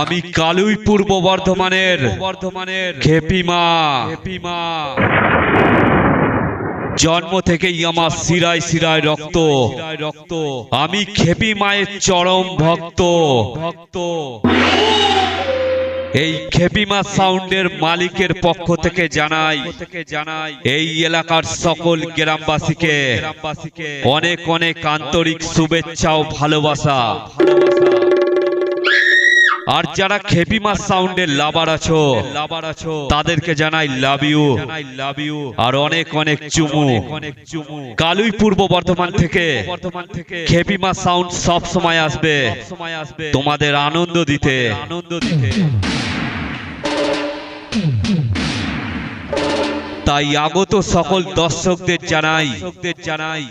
আমি কালুই পূর্ব বর্ধমানের বর্ধমানের খেপিমা খেপিমা জন্ম থেকেই আমার শিরায় শিরায় রক্ত। রক্ত আমি খেপি মায়ের চরম ভক্ত ভক্ত। এই খেপিমা সাউন্ডের মালিকের পক্ষ থেকে জানাই, এই এলাকার সকল গ্রামবাসীকে অনেক অনেক আন্তরিক শুভেচ্ছা ও ভালোবাসা। আর যারা খেপিমা সাউন্ডের লাভার আছো লাভার আছো তাদেরকে জানাই লাভ ইউ লাভ ইউ আর অনেক অনেক চুমু। অনেক চুমু কালুই পূর্ব বর্ধমান থেকে বর্ধমান থেকে খেপিমা সাউন্ড সব সময় আসবে। সময় আসবে তোমাদের আনন্দ দিতে আনন্দ দিতে। তাই আগত সকল দর্শকদের জানাই জানাই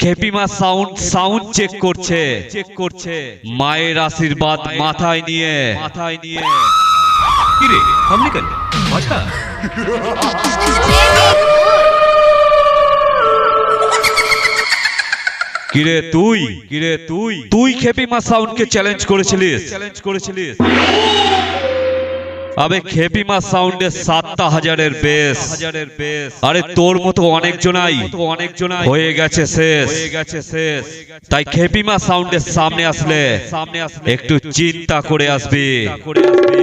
খেপিমা সাউন্ড সাউন্ড চেক করছে। চেক করছে মায়ের আশীর্বাদ মাথায় নিয়ে। মাথায় নিয়ে কিরে কেন আচ্ছা কিরে তুই? কিরে তুই? তুই খেপিমা সাউন্ডকে চ্যালেঞ্জ করেছিলিস চ্যালেঞ্জ করেছিলিস। আবে খেপিমা সাউন্ডে সাতটা হাজারের বেশ। হাজারের বেশ আরে তোর মতো অনেক জনাই অনেক জনাই হয়ে গেছে শেষ। হয়ে গেছে শেষ তাই খেপি মা সাউন্ডের সামনে আসলে। সামনে আসলে একটু চিন্তা করে আসবি করে আসবি।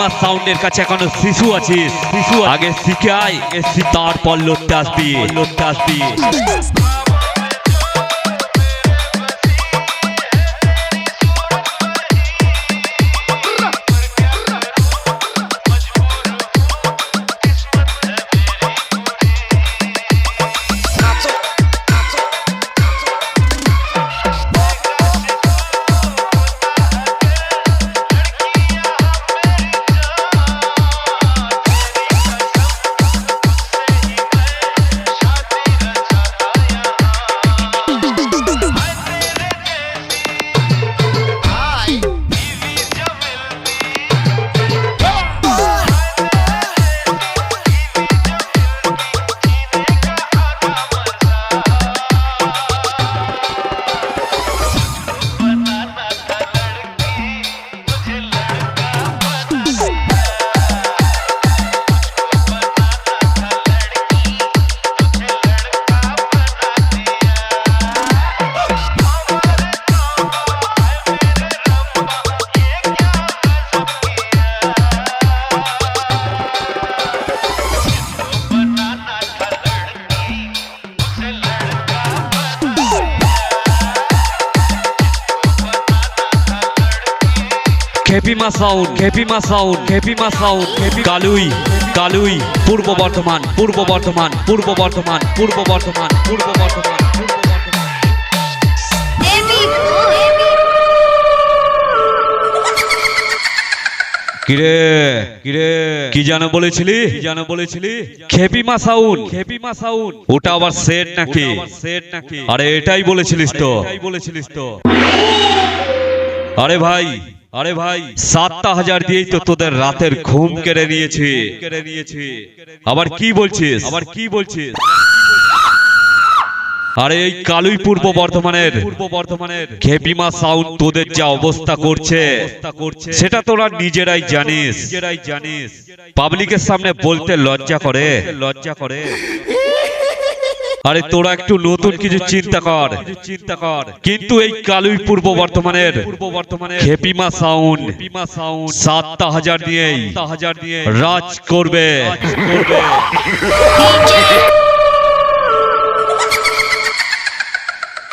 খেপি সাউন্ডের কাছে এখনও শিশু আছিস শিশু আগে শিখে আয় এসি তারপর লড়তে আসবি। লড়তে আসবি। Khepima sound Khepima sound Khepima sound Khepi Kalui Kalui Purba Bardhaman Purba Bardhaman পূর্ব বর্ধমান পূর্ব বর্ধমান পূর্ব বর্ধমান কিরে কিরে? কি জানো বলেছিলি? কি জানো বলেছিলি? খেপিমা সাউন্ড খেপিমা সাউন্ড ওটা আবার সেট নাকি? সেট নাকি? আরে এটাই বলেছিলিস তো। এটাই বলেছিলিস তো। আরে ভাই আরে ভাই সাতটা হাজার দিয়েই তো তোদের রাতের ঘুম কেড়ে নিয়েছি। কেড়ে নিয়েছি আবার কি বলছিস? আবার কি বলছিস? আরে এই কালুই পূর্ব বর্ধমানের পূর্ব বর্ধমানের খেপিমা সাউন্ড তোদের যা অবস্থা করছে সেটা তোরা নিজেরাই জানিস। নিজেরাই জানিস। পাবলিকের সামনে বলতে লজ্জা করে। লজ্জা করে। আরে তোরা একটু নতুন কিছু চিন্তা কর। চিন্তা কর কিন্তু এই কালুই পূর্ব বর্ধমানের পূর্ব বর্ধমানের খেপিমা সাউন্ড খেপিমা সাউন্ড সাতটা হাজার হাজার দিয়ে রাজ করবে।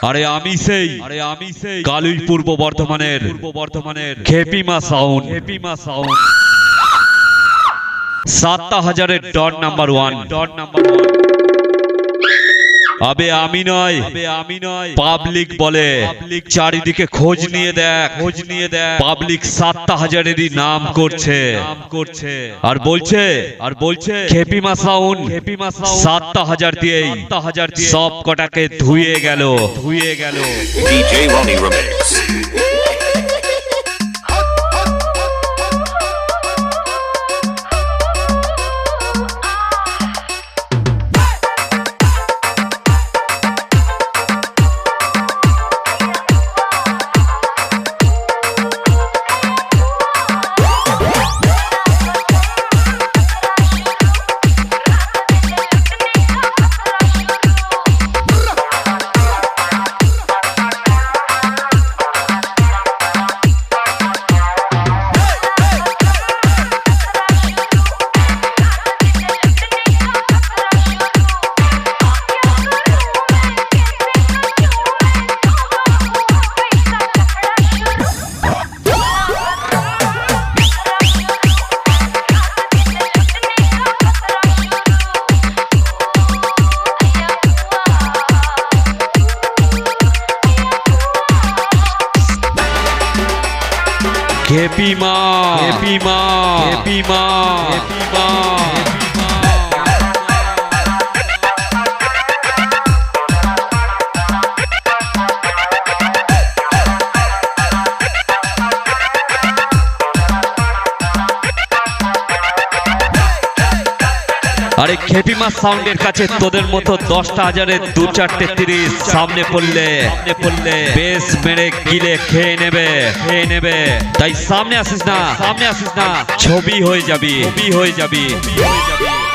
আরে আমি সেই আরে আমি সেই কালুই পূর্ব বর্ধমানের পূর্ব বর্ধমানের খেপিমা সাউন্ড। খেপিমা সাউন্ড সাতটা হাজারের dot number one dot number one. আবে আমি নয় আবে আমি নয়। পাবলিক বলে পাবলিক চারিদিকে খোঁজ নিয়ে দেখ। খোঁজ নিয়ে দেখ। পাবলিক সাতটা হাজারেরই নাম করছে। নাম করছে। আর বলছে আর বলছে খেপি মাসাউন খেপি মাসাউন সাতটা হাজার দিয়ে সাতটা হাজার দিয়ে সব কটাকে ধুয়ে গেল। ধুয়ে গেল। DJ Ronnie Remix. খেপিমা খেপিমা খেপিমা খেপিমা আরে খেপিমা সাউন্ডের কাছে তোদের মতো দশটা হাজারের দু চারটে তিরিশ সামনে পড়লে সামনে পড়লে বেশ মেরে গিলে খেয়ে নেবে খেয়ে নেবে। তাই সামনে আসিস না, সামনে আসিস না। ছবি হয়ে যাবি, ছবি হয়ে যাবি হয়ে যাবি।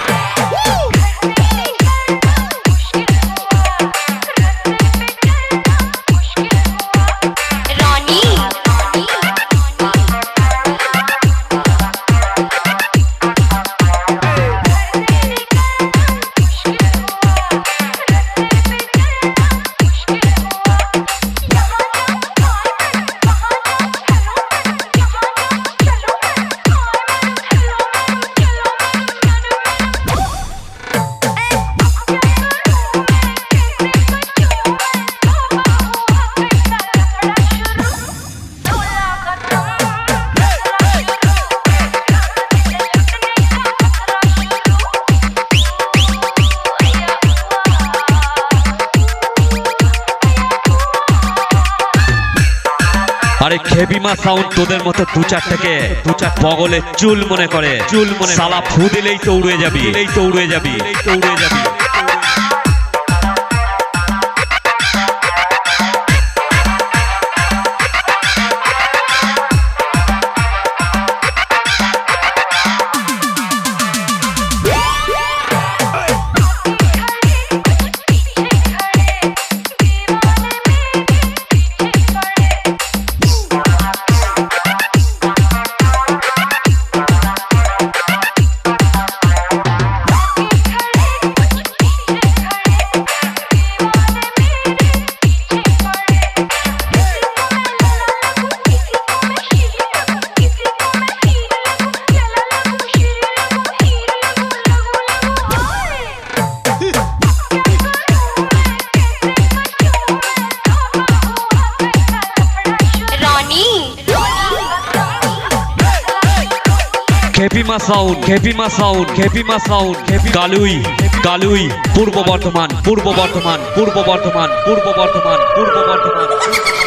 সাউন্ড তোদের মতো দু চারটাকে দু চার বগলের চুল মনে করে চুল মনে সালা ফু দিলেই তো উড়ে যাবি। এই তো উড়ে যাবি। এই তো উড়ে যাবি। Khepima sound Khepima sound Khepima sound Khepi Kalui Kalui Purba Bardhaman Purba Bardhaman পূর্ব বর্ধমান পূর্ব বর্ধমান পূর্ব বর্ধমান।